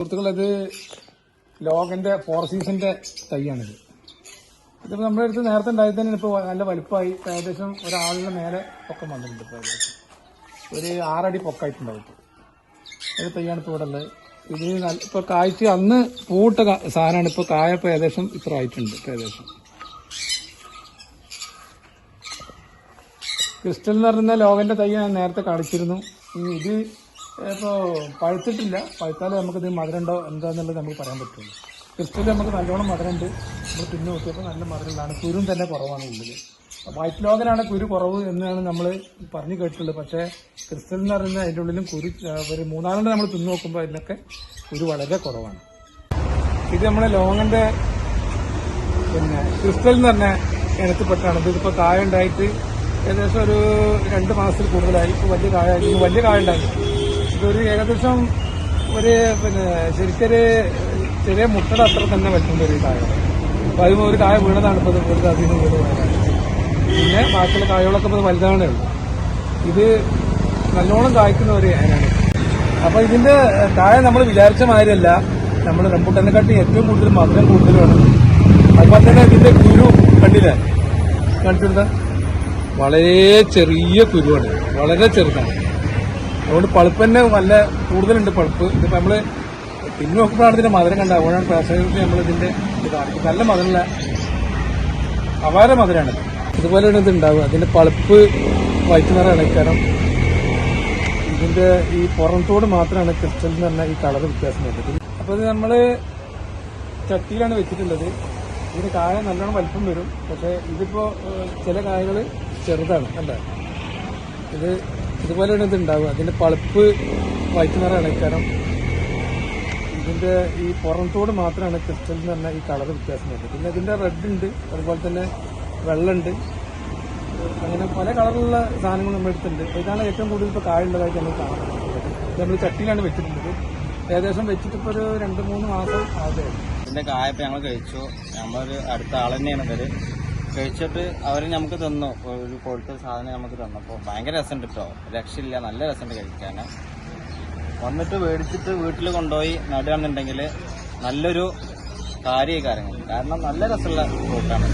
സുഹൃത്തുക്കളെ ഇത് ലോകന്റെ ഫോർ സീസന്റെ തൈയാണിത്. ഇതിപ്പോ നമ്മുടെ അടുത്ത് നേരത്തെ ഉണ്ടായി തന്നെ ഇപ്പൊ നല്ല വലുപ്പമായി. ഏകദേശം ഒരാളുടെ മേലെ പൊക്കം വന്നിട്ടുണ്ട് ഇപ്പൊ ഏകദേശം. ഒരു ആറടി പൊക്കായിട്ടുണ്ടാവും ഇപ്പൊ. ഒരു തൈയാണ് ഇപ്പൊ ഇവിടെ ഇത് നല്ല ഇപ്പൊ കായ്ച്ച് അന്ന് പൂട്ട സാധനമാണ് ഇപ്പൊ കായ ഇപ്പൊ ഏകദേശം ഇത്ര ആയിട്ടുണ്ട് ഇപ്പൊ ഏകദേശം. ക്രിസ്റ്റൽ എന്ന് പറയുന്ന ലോകന്റെ തൈ ഞാൻ നേരത്തെ കാണിച്ചിരുന്നു. ഇനി ഇത് ഇപ്പോൾ പഴുത്തിട്ടില്ല. പഴുത്താലേ നമുക്കിത് മധുരമുണ്ടോ എന്താന്നുള്ളത് നമുക്ക് പറയാൻ പറ്റുള്ളൂ. ക്രിസ്റ്റൽ നമുക്ക് നല്ലോണം മധുരമുണ്ട്. നമ്മൾ തിന്നു നോക്കിയപ്പോൾ നല്ല മധുരമുള്ളതാണ്. കുരും തന്നെ കുറവാണ് ഉള്ളത് വൈറ്റ് ലോഗനാണ് കുരു കുറവ് എന്നാണ് നമ്മൾ പറഞ്ഞു കേട്ടിട്ടുള്ളത്. പക്ഷേ ക്രിസ്റ്റൽ എന്ന് പറയുന്നത് അതിന്റെ ഉള്ളിലും കുരു ഒരു മൂന്നാലുണ്ട് നമ്മൾ തിന്നു നോക്കുമ്പോൾ അതിനൊക്കെ കുരു വളരെ കുറവാണ്. ഇത് നമ്മുടെ ലോങ്ങിന്റെ പിന്നെ ക്രിസ്റ്റൽ എന്ന് പറഞ്ഞ ഇനത്തിൽപ്പെട്ടാണ്. ഇതിപ്പോൾ കായ ഉണ്ടായിട്ട് ഏകദേശം ഒരു രണ്ട് മാസത്തിൽ കൂടുതലായി. ഇപ്പോൾ വലിയ കായ. വലിയ കായ ഉണ്ടായി. ഇതൊരു ഏകദേശം ഒരു പിന്നെ ശരിക്കൊരു ചെറിയ മുട്ടയുടെ അത്ര തന്നെ പറ്റുന്ന ഒരു കായ. അപ്പൊ അതിന് ഒരു കായ വീണതാണ് ഇപ്പൊ ഇത് വെറുതെ അതിന് വീണ് പോയതാണ് പിന്നെ ബാക്കിയുള്ള കായകളൊക്കെ ഇപ്പോൾ വലുതാണേ ഉള്ളൂ. ഇത് നല്ലോണം കായ്ക്കുന്ന ഒരു ഏനാണ് അപ്പൊ ഇതിന്റെ കായ നമ്മൾ വിചാരിച്ച മാതിരിയല്ല. നമ്മൾ റംബൂട്ടനെക്കാട്ടി ഏറ്റവും കൂടുതൽ മധുരം കൂടുതലാണ്. അതുപോലെ തന്നെ ഇതിന്റെ കുരു കണ്ടില്ലേ? കാണിച്ചെടുത്ത വളരെ ചെറിയ കുരുവാണ്. വളരെ ചെറുതാണ്. അതുകൊണ്ട് പളുപ്പ് തന്നെ നല്ല കൂടുതലുണ്ട് പളുപ്പ്. ഇതിപ്പോൾ നമ്മൾ പിന്നെ നോക്കുമ്പോഴാണ് ഇതിന്റെ മധുരം കണ്ട അതുകൊണ്ടാണ് പ്രേക്ഷകർക്ക് നമ്മൾ ഇതിന്റെ ഇത് കാണിക്കുന്നത്. നല്ല മധുരമുള്ള അപാര മധുരമാണ് ഇതുപോലെ ഇത് ഉണ്ടാവുക. അതിന്റെ പളുപ്പ് വൈറ്റ് നിറമാണ് കാരണം ഇതിന്റെ ഈ പുറത്തോട് മാത്രമാണ് ക്രിസ്റ്റൽ എന്ന് പറഞ്ഞാൽ ഈ കളർ വ്യത്യാസം വരുന്നത്. അപ്പോൾ ഇത് നമ്മൾ ചട്ടിയിലാണ് വെച്ചിട്ടുള്ളത്. ഇതിന് കായ നല്ലോണം വലിപ്പം വരും. പക്ഷേ ഇതിപ്പോൾ ചില കായകൾ ചെറുതാണ്. അല്ല ഇത് ഇതുപോലെയാണ് ഇത് ഉണ്ടാവുക അതിന്റെ പളുപ്പ് വൈറ്റ് നിറമാണ് കാരണം ഇതിന്റെ ഈ പുറത്തോട് മാത്രമാണ് ക്രിസ്റ്റൽ എന്ന് പറഞ്ഞാൽ ഈ കളർ വ്യത്യാസം വരുന്നത് പിന്നെ ഇതിന്റെ റെഡ് ഉണ്ട് അതുപോലെ തന്നെ വെള്ളമുണ്ട് അങ്ങനെ പല കളറുള്ള സാധനങ്ങൾ നമ്മുടെ അടുത്തുണ്ട്. ഇതാണ് ഏറ്റവും കൂടുതൽ ഇപ്പോൾ കായുള്ളതായിട്ട് നമ്മൾ കാണുന്നത്. നമ്മൾ ചട്ടിയിലാണ് വെച്ചിട്ടുള്ളത്. ഏകദേശം വെച്ചിട്ട് ഇപ്പോൾ ഒരു രണ്ട് മൂന്ന് മാസം ആകെ ഇതിന്റെ കായപ്പ ഞങ്ങൾ കഴിച്ചു. നമ്മളൊരു അടുത്ത ആൾ തന്നെയാണ് ഇവർ. കഴിച്ചിട്ട് അവർ നമുക്ക് തന്നു. ഒരു കൊടുത്ത സാധനം നമുക്ക് തന്നപ്പോൾ ഭയങ്കര രസമുണ്ട് കേട്ടോ രക്ഷയില്ല. നല്ല രസമുണ്ട് കഴിക്കാൻ വന്നിട്ട് മേടിച്ചിട്ട് വീട്ടിൽ കൊണ്ടുപോയി നടുകയാണെന്നുണ്ടെങ്കിൽ നല്ലൊരു കാര്യ കാര്യങ്ങൾ. കാരണം നല്ല രസമുള്ള ഫ്രൂട്ടാണ്